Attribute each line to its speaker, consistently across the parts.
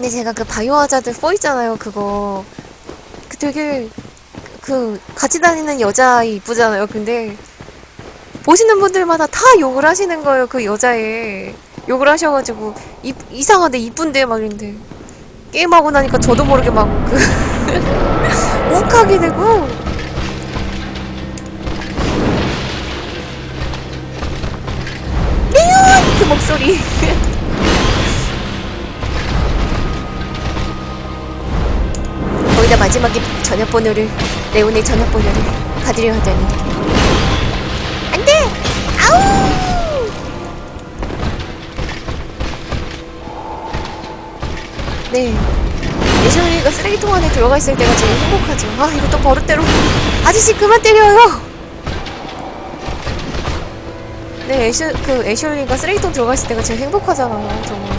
Speaker 1: 근데 제가 그 바이오 하자드 4 있잖아요, 그거. 그 되게, 그, 같이 다니는 여자 이쁘잖아요. 근데, 보시는 분들마다 다 욕을 하시는 거예요, 그 여자애. 욕을 하셔가지고, 이, 이상한데, 이쁜데, 막 이런데. 게임하고 나니까 저도 모르게 막, 그, 욱하게 되고. 미안! 그 목소리. 마지막에 저녁 번호를 레온의 저녁 번호를 받으려 하다니. 안돼! 아우! 네. 예전이가 쓰레기통 안에 들어가 있을 때가 제일 행복하죠. 아 이거 또 버릇대로. 아저씨 그만 때려요! 네 애쉬 그 애쉬가 쓰레기통 들어가 있을 때가 제일 행복하잖아요 정말.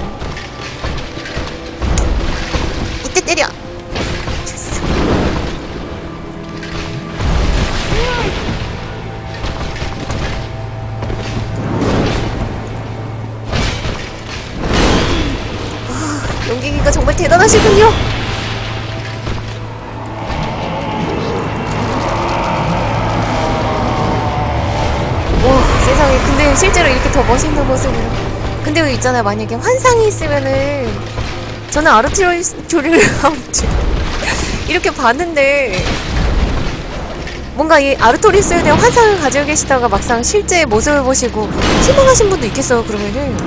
Speaker 1: 이때 때려 용기기가 정말 대단하시군요. 와, 세상에. 근데 실제로 이렇게 더 멋있는 모습으로. 근데 왜 있잖아요. 만약에 환상이 있으면은 저는 아무튼 이렇게 봤는데 뭔가 이 아르토리스에 대한 환상을 가지고 계시다가 막상 실제 모습을 보시고 실망하신 분도 있겠어요 그러면은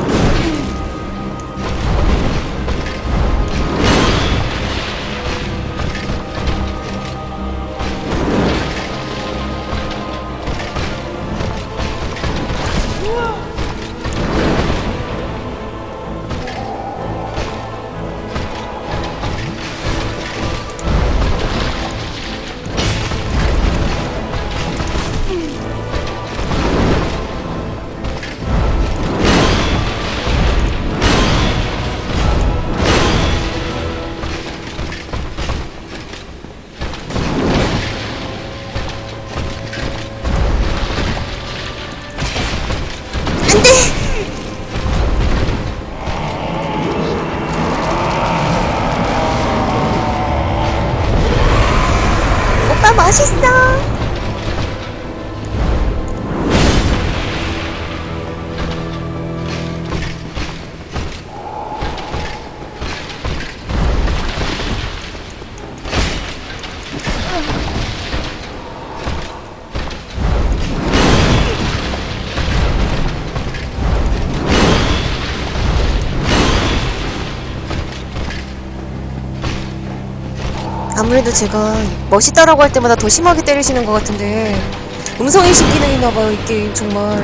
Speaker 1: 아무래도 제가 멋있다라고 할 때마다 더 심하게 때리시는 것 같은데 음성인식 기능이 나봐요 이 게임 정말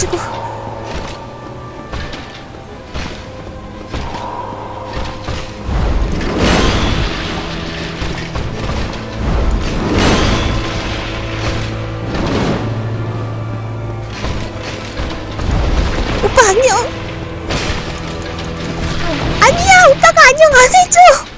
Speaker 1: 가지고. 오빠 안녕. 아니야, 오빠가 안녕 안 해줘.